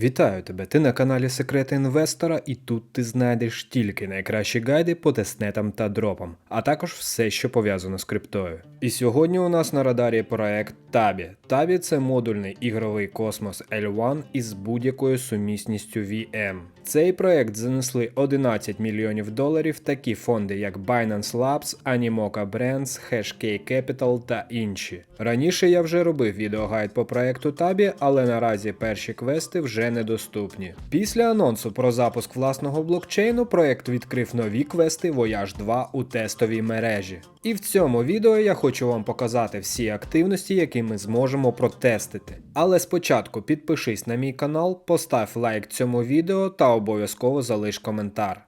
Вітаю тебе! Ти на каналі Секрети Інвестора, і тут ти знайдеш тільки найкращі гайди по тестнетам та дропам, а також все, що пов'язано з криптою. І сьогодні у нас на радарі проект Табі. Табі – це модульний ігровий космос L1 із будь-якою сумісністю VM. Цей проект занесли 11 мільйонів доларів такі фонди, як Binance Labs, Animoca Brands, Hashkey Capital та інші. Раніше я вже робив відеогайд по проекту Tabі, але наразі перші квести вже недоступні. Після анонсу про запуск власного блокчейну проект відкрив нові квести Voyage 2 у тестовій мережі. І в цьому відео я хочу вам показати всі активності, які ми зможемо протестити. Але спочатку підпишись на мій канал, постав лайк цьому відео та обов'язково залиш коментар.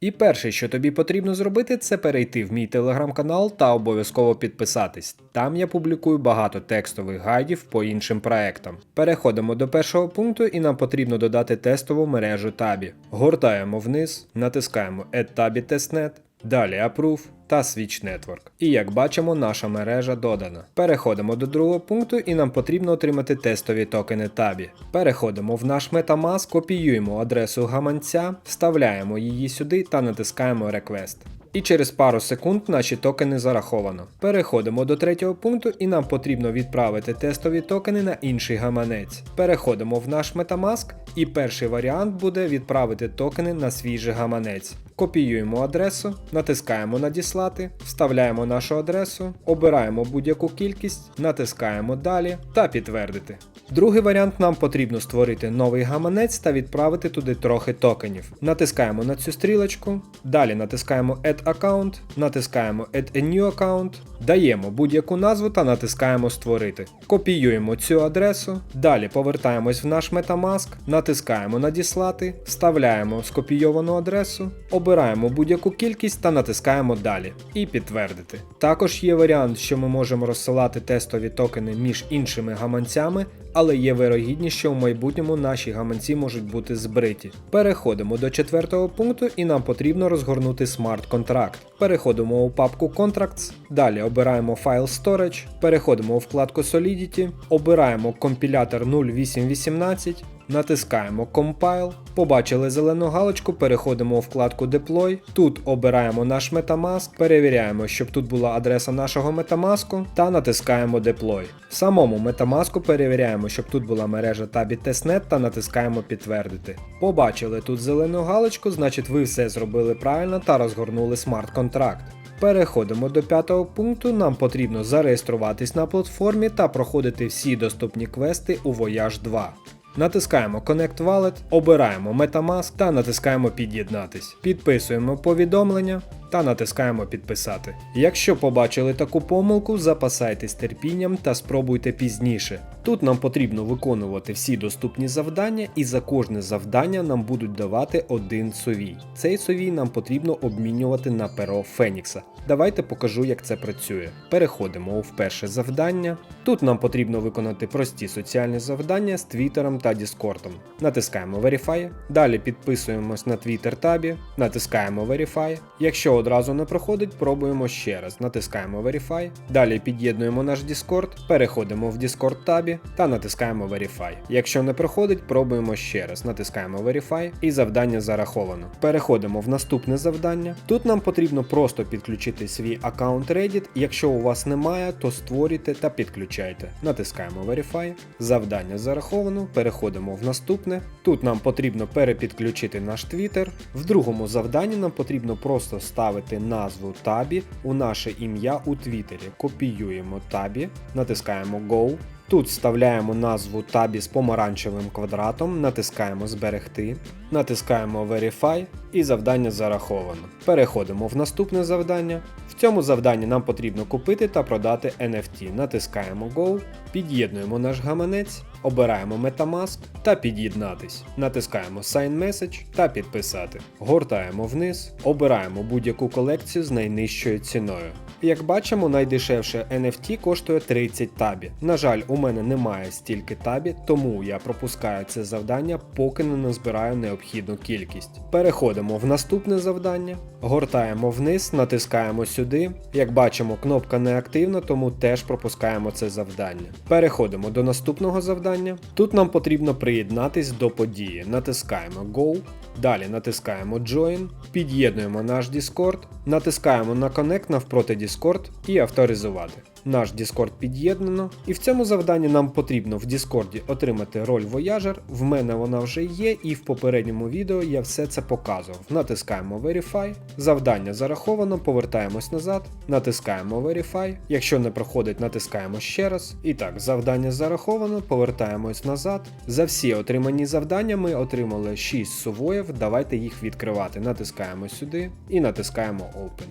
І перше, що тобі потрібно зробити, це перейти в мій телеграм-канал та обов'язково підписатись. Там я публікую багато текстових гайдів по іншим проектам. Переходимо до першого пункту, і нам потрібно додати тестову мережу табі. Гортаємо вниз, натискаємо Add Tabby Testnet, далі Approve та Switch Network. І як бачимо, наша мережа додана. Переходимо до другого пункту і нам потрібно отримати тестові токени табі. Переходимо в наш Metamask, копіюємо адресу гаманця, вставляємо її сюди та натискаємо Request. І через пару секунд наші токени зараховано. Переходимо до третього пункту і нам потрібно відправити тестові токени на інший гаманець. Переходимо в наш Metamask і перший варіант буде відправити токени на свій же гаманець. Копіюємо адресу, натискаємо Надіслати, вставляємо нашу адресу, обираємо будь-яку кількість, натискаємо Далі та підтвердити. Другий варіант нам потрібно створити новий гаманець та відправити туди трохи токенів. Натискаємо на цю стрілочку, далі натискаємо Add Account, натискаємо Add a New Account, даємо будь-яку назву та натискаємо Створити. Копіюємо цю адресу, далі повертаємось в наш Metamask, натискаємо Надіслати, вставляємо скопійовану адресу, обираємо будь-яку кількість та натискаємо Далі і підтвердити. Також є варіант, що ми можемо розсилати тестові токени між іншими гаманцями, але є вирогідність, що в майбутньому наші гаманці можуть бути збриті. Переходимо до четвертого пункту і нам потрібно розгорнути смарт-контракт. Переходимо у папку Contracts, далі обираємо файл Storage, переходимо у вкладку Solidity, обираємо компілятор 0818. Натискаємо Compile, побачили зелену галочку, переходимо у вкладку Deploy. Тут обираємо наш Metamask, перевіряємо, щоб тут була адреса нашого Metamask та натискаємо Deploy. В самому Metamask перевіряємо, щоб тут була мережа Tabby Testnet та натискаємо Підтвердити. Побачили тут зелену галочку, значить ви все зробили правильно та розгорнули смарт-контракт. Переходимо до п'ятого пункту. Нам потрібно зареєструватись на платформі та проходити всі доступні квести у Voyage 2. Натискаємо Connect Wallet, обираємо Metamask та натискаємо Під'єднатись. Підписуємо повідомлення та натискаємо Підписати. Якщо побачили таку помилку, запасайтесь терпінням та спробуйте пізніше. Тут нам потрібно виконувати всі доступні завдання, і за кожне завдання нам будуть давати один совій. Цей совій нам потрібно обмінювати на перо Фенікса. Давайте покажу, як це працює. Переходимо у перше завдання. Тут нам потрібно виконати прості соціальні завдання з Твіттером та Діскордом. Натискаємо Verify, далі підписуємось на Twitter табі, натискаємо Verify. Якщо одразу не проходить, пробуємо ще раз. Натискаємо Verify, далі під'єднуємо наш Discord, переходимо в Discord табі та натискаємо Verify. Якщо не проходить, пробуємо ще раз. Натискаємо Verify і завдання зараховано. Переходимо в наступне завдання. Тут нам потрібно просто підключити свій аккаунт Reddit. Якщо у вас немає, то створюйте та підключайте. Натискаємо Verify. Завдання зараховано. Переходимо в наступне. Тут нам потрібно перепідключити наш Twitter. В другому завданні нам потрібно просто ставити назву табі у наше ім'я у Твіттері. Копіюємо табі, натискаємо Go. Тут вставляємо назву табі з помаранчевим квадратом, натискаємо Зберегти, натискаємо Verify і завдання зараховано. Переходимо в наступне завдання. В цьому завданні нам потрібно купити та продати NFT. Натискаємо Go, під'єднуємо наш гаманець, обираємо Metamask та під'єднатись. Натискаємо Sign Message та підписати. Гортаємо вниз, обираємо будь-яку колекцію з найнижчою ціною. Як бачимо, найдешевше NFT коштує 30 табі. На жаль, у мене немає стільки табі, тому я пропускаю це завдання, поки не назбираю необхідну кількість. Переходимо в наступне завдання, гортаємо вниз, натискаємо сюди. Як бачимо, кнопка не активна, тому теж пропускаємо це завдання. Переходимо до наступного завдання. Тут нам потрібно приєднатись до події. Натискаємо Go, далі натискаємо Join, під'єднуємо наш Discord, натискаємо на Connect навпроти Discord і авторизувати. Наш Discord під'єднано, і в цьому завданні нам потрібно в Discord отримати роль Voyager. В мене вона вже є, і в попередньому відео я все це показував. Натискаємо Verify, завдання зараховано, повертаємось назад, натискаємо Verify. Якщо не проходить, натискаємо ще раз. І так, завдання зараховано, повертаємось назад. За всі отримані завдання ми отримали 6 сувоїв. Давайте їх відкривати. Натискаємо сюди і натискаємо Open.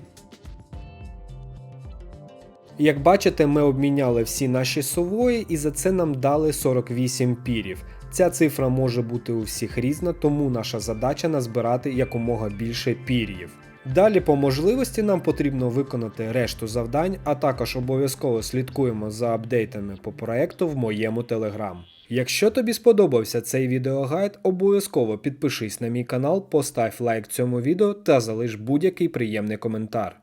Як бачите, ми обміняли всі наші сувої і за це нам дали 48 пірів. Ця цифра може бути у всіх різна, тому наша задача назбирати якомога більше пір'їв. Далі по можливості нам потрібно виконати решту завдань, а також обов'язково слідкуємо за апдейтами по проекту в моєму телеграм. Якщо тобі сподобався цей відеогайд, обов'язково підпишись на мій канал, постав лайк цьому відео та залиш будь-який приємний коментар.